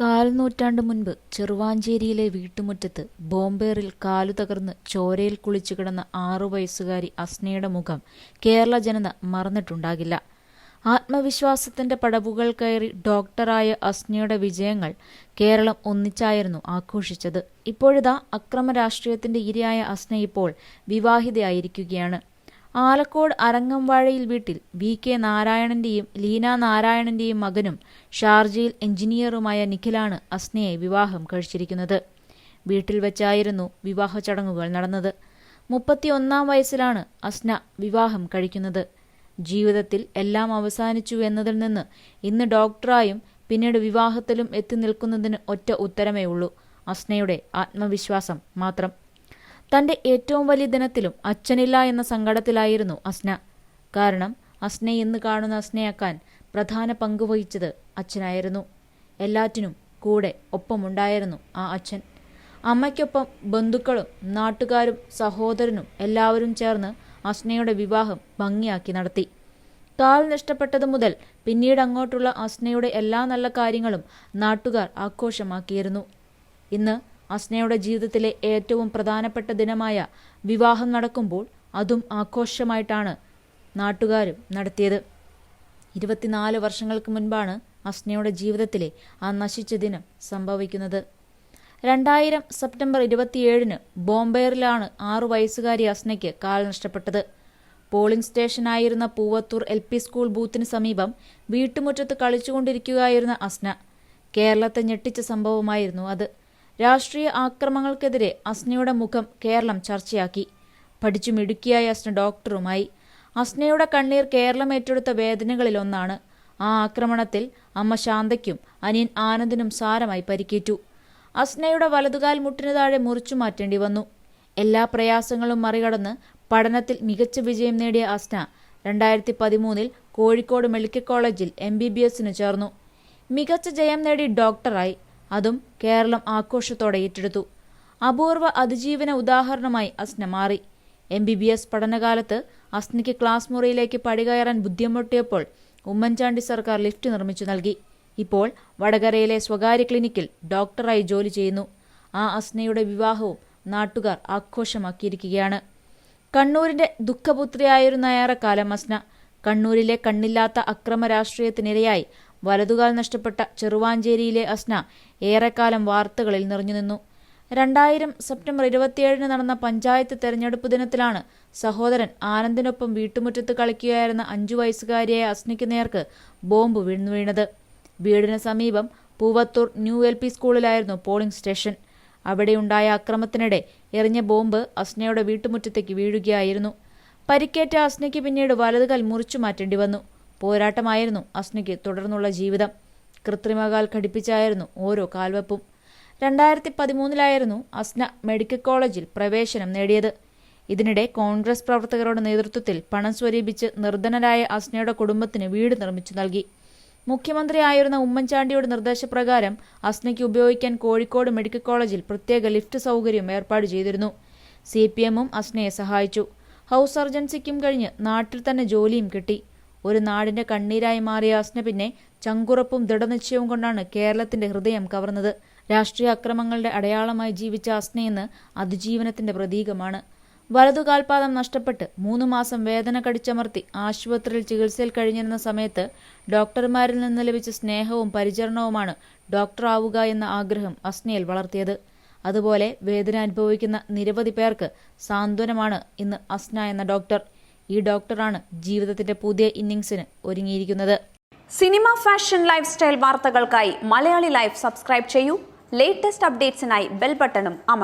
കാൽ നൂറ്റാണ്ട് മുൻപ് ചെറുവാഞ്ചേരിയിലെ വീട്ടുമുറ്റത്ത് ബോംബേറിൽ കാലു തകർന്ന് ചോരയിൽ കുളിച്ചു കിടന്ന ആറു വയസ്സുകാരി അസ്നയുടെ മുഖം കേരള ജനത മറന്നിട്ടുണ്ടാകില്ല. ആത്മവിശ്വാസത്തിന്റെ പടവുകൾ കയറി ഡോക്ടറായ അസ്നയുടെ വിജയങ്ങൾ കേരളം ഒന്നിച്ചായിരുന്നു ആഘോഷിച്ചത്. ഇപ്പോഴിതാ അക്രമ രാഷ്ട്രീയത്തിന്റെ ഇരയായ അസ്ന ഇപ്പോൾ വിവാഹിതയായിരിക്കുകയാണ്. ആലക്കോട് അരങ്ങംവാഴയിൽ വീട്ടിൽ വി കെ നാരായണന്റെയും ലീന നാരായണന്റെയും മകനും ഷാർജയിൽ എഞ്ചിനീയറുമായ നിഖിലാണ് അസ്നയെ വിവാഹം കഴിച്ചിരിക്കുന്നത്. വീട്ടിൽ വെച്ചായിരുന്നു വിവാഹ ചടങ്ങുകൾ നടന്നത്. മുപ്പത്തിയൊന്നാം വയസ്സിലാണ് അസ്ന വിവാഹം കഴിക്കുന്നത്. ജീവിതത്തിൽ എല്ലാം അവസാനിച്ചു എന്നതിൽ നിന്ന് ഇന്ന് ഡോക്ടറായും പിന്നീട് വിവാഹത്തിലും എത്തി നിൽക്കുന്നതിന് ഒറ്റ ഉത്തരമേ ഉള്ളൂ. അസ്നയുടെ ആത്മവിശ്വാസം മാത്രം. തന്റെ ഏറ്റവും വലിയ ദിനത്തിലും അച്ഛനില്ല എന്ന സങ്കടത്തിലായിരുന്നു അസ്ന. കാരണം അസ്നെ ഇന്ന് കാണുന്ന അസ്നയാക്കാൻ പ്രധാന പങ്ക് വഹിച്ചത് അച്ഛനായിരുന്നു. എല്ലാറ്റിനും കൂടെ ഒപ്പമുണ്ടായിരുന്നു ആ അച്ഛൻ. അമ്മയ്ക്കൊപ്പം ബന്ധുക്കളും നാട്ടുകാരും സഹോദരനും എല്ലാവരും ചേർന്ന് അസ്നയുടെ വിവാഹം ഭംഗിയാക്കി നടത്തി. കാൽ നഷ്ടപ്പെട്ടതു മുതൽ പിന്നീട് അങ്ങോട്ടുള്ള അസ്നയുടെ എല്ലാ നല്ല കാര്യങ്ങളും നാട്ടുകാർ ആഘോഷമാക്കിയിരുന്നു. ഇന്ന് അസ്നയുടെ ജീവിതത്തിലെ ഏറ്റവും പ്രധാനപ്പെട്ട ദിനമായ വിവാഹം നടക്കുമ്പോൾ അതും ആഘോഷമായിട്ടാണ് നാട്ടുകാരും നടത്തിയത്. ഇരുപത്തിനാല് വർഷങ്ങൾക്ക് മുൻപാണ് അസ്നയുടെ ജീവിതത്തിലെ ആ നശിച്ച ദിനം സംഭവിക്കുന്നത്. രണ്ടായിരം സെപ്റ്റംബർ ഇരുപത്തിയേഴിന് ബോംബെയറിലാണ് ആറു വയസ്സുകാരി അസ്നയ്ക്ക് കാൽ നഷ്ടപ്പെട്ടത്. പോളിംഗ് സ്റ്റേഷനായിരുന്ന പൂവത്തൂർ എൽ പി സ്കൂൾ ബൂത്തിന് സമീപം വീട്ടുമുറ്റത്ത് കളിച്ചുകൊണ്ടിരിക്കുകയായിരുന്ന അസ്ന കേരളത്തെ ഞെട്ടിച്ച സംഭവമായിരുന്നു അത്. രാഷ്ട്രീയ ആക്രമണങ്ങൾക്കെതിരെ അസ്നയുടെ മുഖം കേരളം ചർച്ചയാക്കി. പഠിച്ചു മിടുക്കിയായ അസ്ന ഡോക്ടറുമായി. അസ്നയുടെ കണ്ണീർ കേരളം ഏറ്റെടുത്ത വേദനകളിലൊന്നാണ് ആ ആക്രമണത്തിൽ അമ്മ ശാന്തയ്ക്കും അനിയൻ ആനന്ദിനും സാരമായി പരിക്കേറ്റു. അസ്നയുടെ വലതുകാൽ മുട്ടിനു താഴെ മുറിച്ചു മാറ്റേണ്ടി വന്നു. എല്ലാ പ്രയാസങ്ങളും മറികടന്ന് പഠനത്തിൽ മികച്ച വിജയം നേടിയ അസ്ന രണ്ടായിരത്തി പതിമൂന്നിൽ കോഴിക്കോട് മെഡിക്കൽ കോളേജിൽ എം ബി ബി എസിന് ചേർന്നു. മികച്ച ജയം നേടി ഡോക്ടറായി. അതും കേരളം ആഘോഷത്തോടെ ഏറ്റെടുത്തു. അപൂർവ അതിജീവന ഉദാഹരണമായി അസ്ന മാറി. എം ബി ബി എസ് പഠനകാലത്ത് അസ്നയ്ക്ക് ക്ലാസ് മുറിയിലേക്ക് പടികയറാൻ ബുദ്ധിമുട്ടിയപ്പോൾ ഉമ്മൻചാണ്ടി സർക്കാർ ലിഫ്റ്റ് നിർമ്മിച്ചു നൽകി. ഇപ്പോൾ വടകരയിലെ സ്വകാര്യ ക്ലിനിക്കിൽ ഡോക്ടറായി ജോലി ചെയ്യുന്നു. ആ അസ്നയുടെ വിവാഹവും നാട്ടുകാർ ആഘോഷമാക്കിയിരിക്കുകയാണ്. കണ്ണൂരിന്റെ ദുഃഖപുത്രിയായിരുന്ന ഏറെക്കാലം അസ്ന. കണ്ണൂരിലെ കണ്ണില്ലാത്ത അക്രമ രാഷ്ട്രീയത്തിനിരയായി വലതുകാൽ നഷ്ടപ്പെട്ട ചെറുവാഞ്ചേരിയിലെ അസ്ന ഏറെക്കാലം വാർത്തകളിൽ നിറഞ്ഞു നിന്നു രണ്ടായിരം സെപ്റ്റംബർ ഇരുപത്തിയേഴിന് നടന്ന പഞ്ചായത്ത് തെരഞ്ഞെടുപ്പ് ദിനത്തിലാണ് സഹോദരൻ ആനന്ദിനൊപ്പം വീട്ടുമുറ്റത്ത് കളിക്കുകയായിരുന്ന അഞ്ചു വയസ്സുകാരിയായ അസ്നയ്ക്ക് നേർക്ക് ബോംബ് വീണ് വീണത്. വീടിന് സമീപം പൂവത്തൂർ ന്യൂ എൽ പി സ്കൂളിലായിരുന്നു പോളിംഗ് സ്റ്റേഷൻ. അവിടെയുണ്ടായ അക്രമത്തിനിടെ എറിഞ്ഞ ബോംബ് അസ്നയുടെ വീട്ടുമുറ്റത്തേക്ക് വീഴുകയായിരുന്നു. പരിക്കേറ്റ അസ്നയ്ക്ക് പിന്നീട് വലതുകാൽ മുറിച്ചു മാറ്റേണ്ടി വന്നു. പോരാട്ടമായിരുന്നു അസ്നയ്ക്ക് തുടർന്നുള്ള ജീവിതം. കൃത്രിമകാൽ ഘടിപ്പിച്ചായിരുന്നു ഓരോ കാൽവെപ്പും. രണ്ടായിരത്തി പതിമൂന്നിലായിരുന്നു അസ്ന മെഡിക്കൽ കോളേജിൽ പ്രവേശനം നേടിയത്. ഇതിനിടെ കോൺഗ്രസ് പ്രവർത്തകരുടെ നേതൃത്വത്തിൽ പണം സ്വരൂപിച്ച് നിർധനരായ അസ്നയുടെ കുടുംബത്തിന് വീട് നിർമ്മിച്ചു നൽകി. മുഖ്യമന്ത്രിയായിരുന്ന ഉമ്മൻചാണ്ടിയുടെ നിർദ്ദേശപ്രകാരം അസ്നയ്ക്ക് ഉപയോഗിക്കാൻ കോഴിക്കോട് മെഡിക്കൽ കോളേജിൽ പ്രത്യേക ലിഫ്റ്റ് സൗകര്യം ഏർപ്പാട് ചെയ്തിരുന്നു. സി പി എമ്മും അസ്നയെ സഹായിച്ചു. ഹൗസ് സർജൻസിക്കും കഴിഞ്ഞ് നാട്ടിൽ തന്നെ ജോലിയും കിട്ടി. ഒരു നാടിന്റെ കണ്ണീരായി മാറിയ അസ്ന പിന്നെ ചങ്കുറപ്പും ദൃഢനിശ്ചയവും കൊണ്ടാണ് കേരളത്തിന്റെ ഹൃദയം കവർന്നത്. രാഷ്ട്രീയ അക്രമങ്ങളുടെ അടയാളമായി ജീവിച്ച അസ്നയെന്ന് അതിജീവനത്തിന്റെ പ്രതീകമാണ്. വലതുകാൽപാദം നഷ്ടപ്പെട്ട് മൂന്ന് മാസം വേദന കടിച്ചമർത്തി ആശുപത്രിയിൽ ചികിത്സയിൽ കഴിഞ്ഞിരുന്ന സമയത്ത് ഡോക്ടർമാരിൽ നിന്ന് ലഭിച്ച സ്നേഹവും പരിചരണവുമാണ് ഡോക്ടറാവുക എന്ന ആഗ്രഹം അസ്നയിൽ വളർത്തിയത്. അതുപോലെ വേദന അനുഭവിക്കുന്ന നിരവധി പേർക്ക് സാന്ത്വനമാണ് ഇന്ന് അസ്ന എന്ന ഡോക്ടർ. ഈ ഡോക്ടറാണ് ജീവിതത്തിന്റെ പുതിയ ഇന്നിംഗ്സിന് ഒരുങ്ങിയിരിക്കുന്നത്. സിനിമ ഫാഷൻ ലൈഫ് സ്റ്റൈൽ വാർത്തകൾക്കായി മലയാളി ലൈഫ് സബ്സ്ക്രൈബ് ചെയ്യൂ. ലേറ്റസ്റ്റ് അപ്ഡേറ്റ്സിനായി ബെൽ ബട്ടണും അമർ